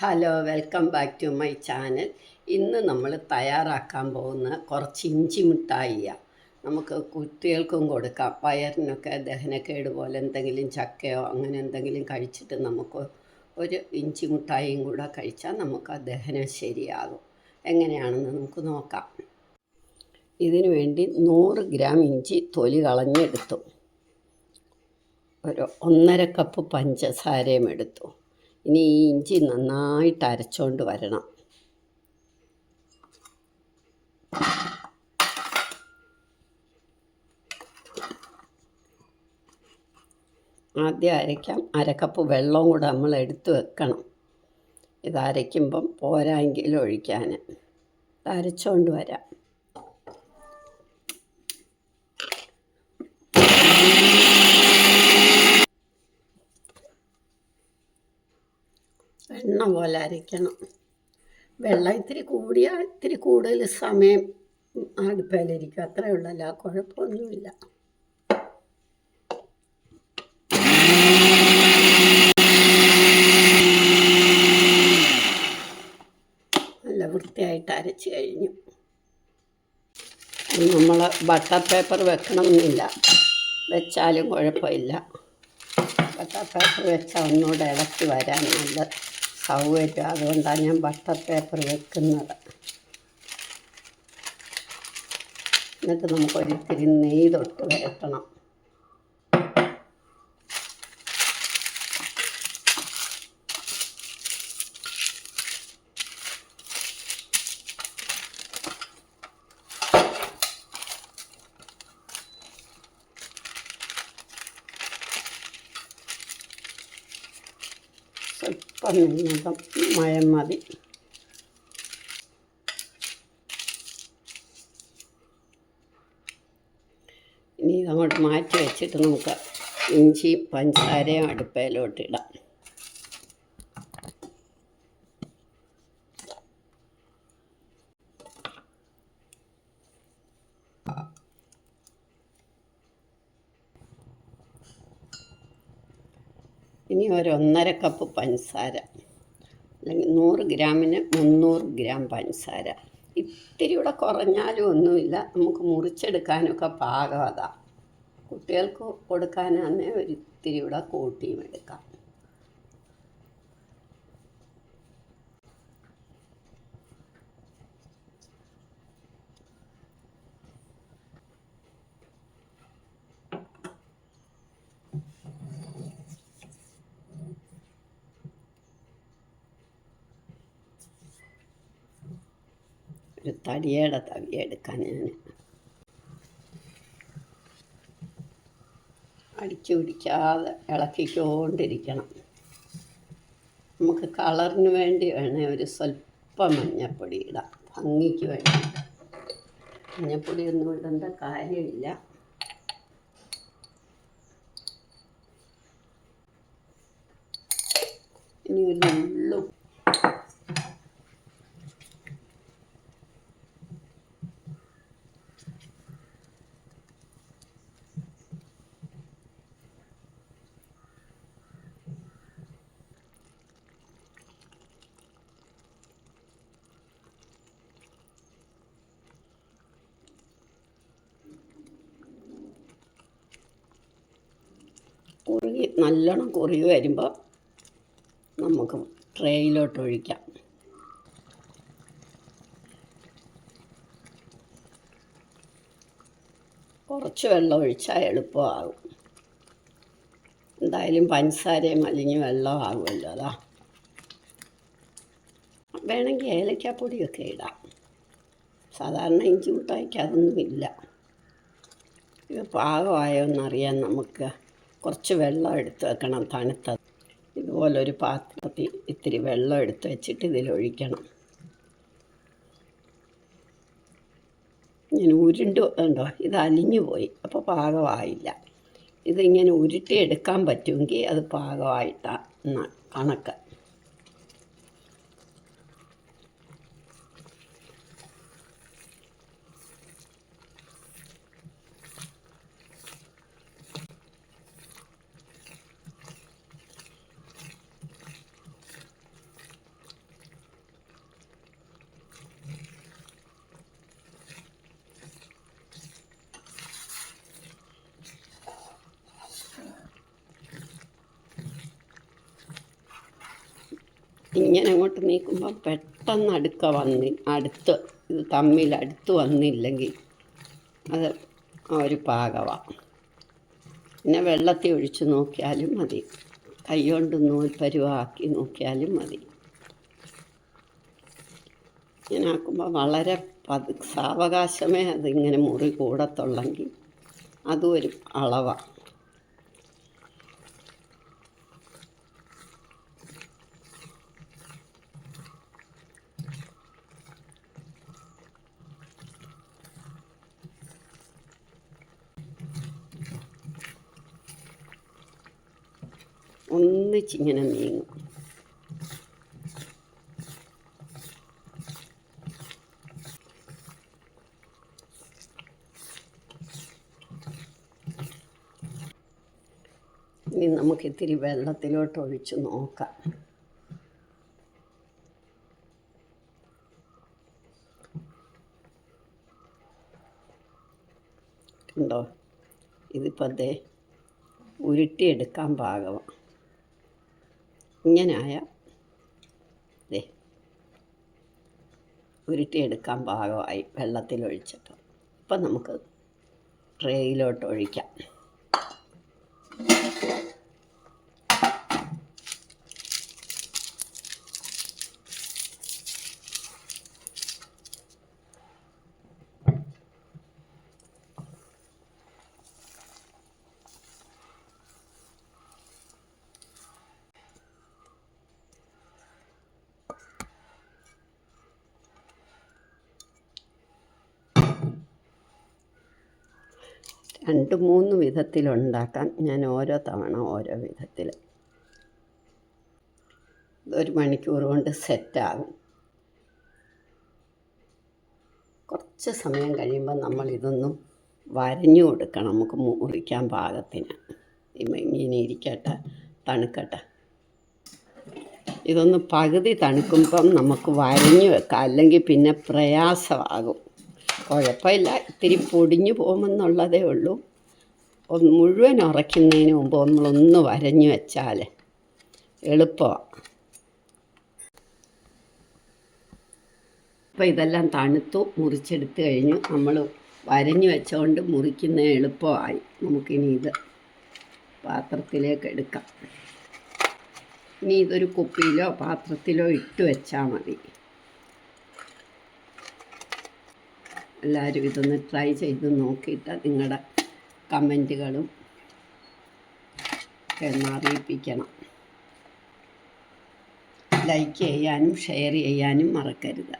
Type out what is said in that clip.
Hello welcome back to my channel. ഇന്ന് നമ്മൾ തയ്യാറാക്കാൻ പോകുന്ന കുറച്ച് ഇഞ്ചി മിഠായിയാണ് നമുക്ക് കുട്ടികൾക്കും കൊടുക്കാം. പയറിനൊക്കെ ദഹനക്കേട് പോലെ എന്തെങ്കിലും ചക്കയോ അങ്ങനെ എന്തെങ്കിലും കഴിച്ചിട്ട് നമുക്ക് ഒരു ഇഞ്ചി മിഠായിയും കൂടെ കഴിച്ചാൽ നമുക്ക് ആ ദഹനം ശരിയാകും. എങ്ങനെയാണെന്ന് നമുക്ക് നോക്കാം. ഇതിനു വേണ്ടി നൂറ് ഗ്രാം ഇഞ്ചി തൊലി കളഞ്ഞെടുത്തു. ഒരു ഒന്നര കപ്പ് പഞ്ചസാരയും എടുത്തു. ഇനി ഈ ഇഞ്ചി നന്നായിട്ട് അരച്ചുകൊണ്ട് വരണം. ആദ്യം അരയ്ക്കാം. അരക്കപ്പ് വെള്ളവും കൂടെ നമ്മൾ എടുത്ത് വെക്കണം. ഇത് അരയ്ക്കുമ്പം പോരായെങ്കിലും ഒഴിക്കാൻ. അരച്ചുകൊണ്ട് വരാം. എണ്ണ പോലെ അരയ്ക്കണം. വെള്ളം ഇത്തിരി കൂടിയാൽ ഇത്തിരി കൂടുതൽ സമയം അടുപ്പയിലിരിക്കും അത്രയേ ഉള്ളല്ല. കുഴപ്പമൊന്നുമില്ല. നല്ല വൃത്തിയായിട്ട് അരച്ച് കഴിഞ്ഞു. നമ്മൾ ബട്ടർ പേപ്പർ വെക്കണമെന്നില്ല. വെച്ചാലും കുഴപ്പമില്ല. ബട്ടർ പേപ്പർ വെച്ചാൽ ഒന്നുകൂടെ ഇളക്കി വരാൻ നല്ല സൗകര്യം. അതുകൊണ്ടാണ് ഞാൻ ബട്ടർ പേപ്പർ വെക്കുന്നത്. എന്നിട്ട് നമുക്കൊരിത്തിരി നെയ്തൊട്ട് വരട്ടണം. നെയ്യകം മയം മതി. ഇനി ഇതങ്ങോട്ട് മാറ്റി വെച്ചിട്ട് നമുക്ക് ഇഞ്ചി പഞ്ചസാരയും അടുപ്പയിലോട്ട് ഇനി ഒരു ഒന്നര കപ്പ് പഞ്ചസാര. അല്ലെങ്കിൽ നൂറ് ഗ്രാമിന് മുന്നൂറ് ഗ്രാം പഞ്ചസാര. ഇത്തിരി കൂടെ കുറഞ്ഞാലും ഒന്നുമില്ല. നമുക്ക് മുറിച്ചെടുക്കാനൊക്കെ പാകം അതാ. കുട്ടികൾക്ക് കൊടുക്കാനാണെങ്കിൽ ഒരു ഇത്തിരി കൂടെ കൂട്ടിയും എടുക്കാം. ഒരു തടിയുടെ തവി എടുക്കാൻ ഞാൻ. അടിച്ചു പിടിക്കാതെ ഇളക്കിക്കൊണ്ടിരിക്കണം. നമുക്ക് കളറിന് വേണ്ടി വേണേൽ ഒരു സ്വല്പം മഞ്ഞപ്പൊടി ഇടാം. ഭംഗിക്ക് വേണ്ടി. മഞ്ഞപ്പൊടി ഒന്നും ഇടേണ്ട കാര്യമില്ല ഇനി ഒരു നുള്ളു കുറുകി നല്ലോണം കുറുകി വരുമ്പോൾ നമുക്ക് ട്രേയിലോട്ട് ഒഴിക്കാം. കുറച്ച് വെള്ളം ഒഴിച്ചാൽ എളുപ്പമാകും. എന്തായാലും പഞ്ചസാരയും അലിഞ്ഞ് വെള്ളം ആകുമല്ലോ അതാ. വേണമെങ്കിൽ ഏലക്കാപ്പൊടിയൊക്കെ ഇടാം. സാധാരണ ഇഞ്ചി മിഠായിക്ക് ഇത് ഇത് പാകമായോന്നറിയാൻ നമുക്ക് കുറച്ച് വെള്ളം എടുത്ത് വെക്കണം തണുത്ത ഇതുപോലൊരു പാത്രത്തിൽ ഇത്തിരി വെള്ളം എടുത്ത് വെച്ചിട്ട് ഇതിലൊഴിക്കണം. ഇങ്ങനെ ഉരുണ്ട് ഉണ്ടോ ഇത് അലിഞ്ഞു പോയി അപ്പോൾ പാകമായില്ല. ഇതിങ്ങനെ ഉരുട്ടിയെടുക്കാൻ പറ്റുമെങ്കിൽ അത് പാകമായിട്ടാണ് കണക്ക്. ഇങ്ങനെ അങ്ങോട്ട് നീക്കുമ്പോൾ പെട്ടെന്ന് അടുക്ക വന്നി അടുത്ത് ഇത് തമ്മിൽ അടുത്ത് വന്നില്ലെങ്കിൽ അത് ഒരു പാകമാണ് പിന്നെ വെള്ളത്തിൽ ഒഴിച്ച് നോക്കിയാലും മതി. കൈകൊണ്ട് നൂൽ പരുവാക്കി നോക്കിയാലും മതി. ഇങ്ങനെ ആക്കുമ്പോൾ വളരെ പതു സാവകാശമേ അതിങ്ങനെ മുറി കൂടത്തുള്ളെങ്കിൽ അതും ഒരു അളവാണ് ഒന്നിച്ചിങ്ങനെ നീങ്ങും. ഇനി നമുക്ക് ഇത്തിരി വെള്ളത്തിലോട്ട് ഒഴിച്ച് നോക്കാം. കണ്ടോ? ഇതിപ്പോൾ ദേ ഉരുട്ടിയെടുക്കാൻ പാകമാണ് ഇങ്ങനായ ഉരുട്ടിയെടുക്കാൻ പാകമായി വെള്ളത്തിലൊഴിച്ചിട്ട്. ഇപ്പം നമുക്ക് ട്രേയിലോട്ട് ഒഴിക്കാം. രണ്ട് മൂന്ന് വിധത്തിലുണ്ടാക്കാം. ഞാൻ ഓരോ തവണ ഓരോ വിധത്തിൽ. ഒരു മണിക്കൂർ കൊണ്ട് സെറ്റാകും. കുറച്ച് സമയം കഴിയുമ്പോൾ നമ്മൾ ഇതൊന്നും വരഞ്ഞു കൊടുക്കണം. നമുക്ക് മുറിക്കാൻ പാകത്തിന്. ഇങ്ങനെ ഇരിക്കട്ടെ തണുക്കട്ടെ. ഇതൊന്ന് പകുതി തണുക്കുമ്പം നമുക്ക് വരഞ്ഞു വെക്കാം. അല്ലെങ്കിൽ പിന്നെ പ്രയാസമാകും. കുഴപ്പമില്ല. ഇത്തിരി പൊടിഞ്ഞു പോകുമെന്നുള്ളതേ ഉള്ളൂ. ഒന്ന് മുഴുവൻ ഉറയ്ക്കുന്നതിന് മുമ്പ് നമ്മളൊന്ന് വരഞ്ഞു വെച്ചാൽ എളുപ്പമാണ് അപ്പോൾ ഇതെല്ലാം തണുത്തു മുറിച്ചെടുത്ത് കഴിഞ്ഞു. നമ്മൾ വരഞ്ഞു വെച്ചുകൊണ്ട് മുറിക്കുന്ന എളുപ്പമായി. നമുക്കിനി ഇത് പാത്രത്തിലേക്ക് എടുക്കാം. ഇനി ഇതൊരു കുപ്പിയിലോ പാത്രത്തിലോ ഇട്ട് വെച്ചാൽ മതി. എല്ലാവരും ഇതൊന്ന് ട്രൈ ചെയ്ത് നോക്കിയിട്ട് നിങ്ങളുടെ കമന്റുകളും എന്നറിയിപ്പിക്കണം ലൈക്ക് ചെയ്യാനും ഷെയർ ചെയ്യാനും മറക്കരുത്.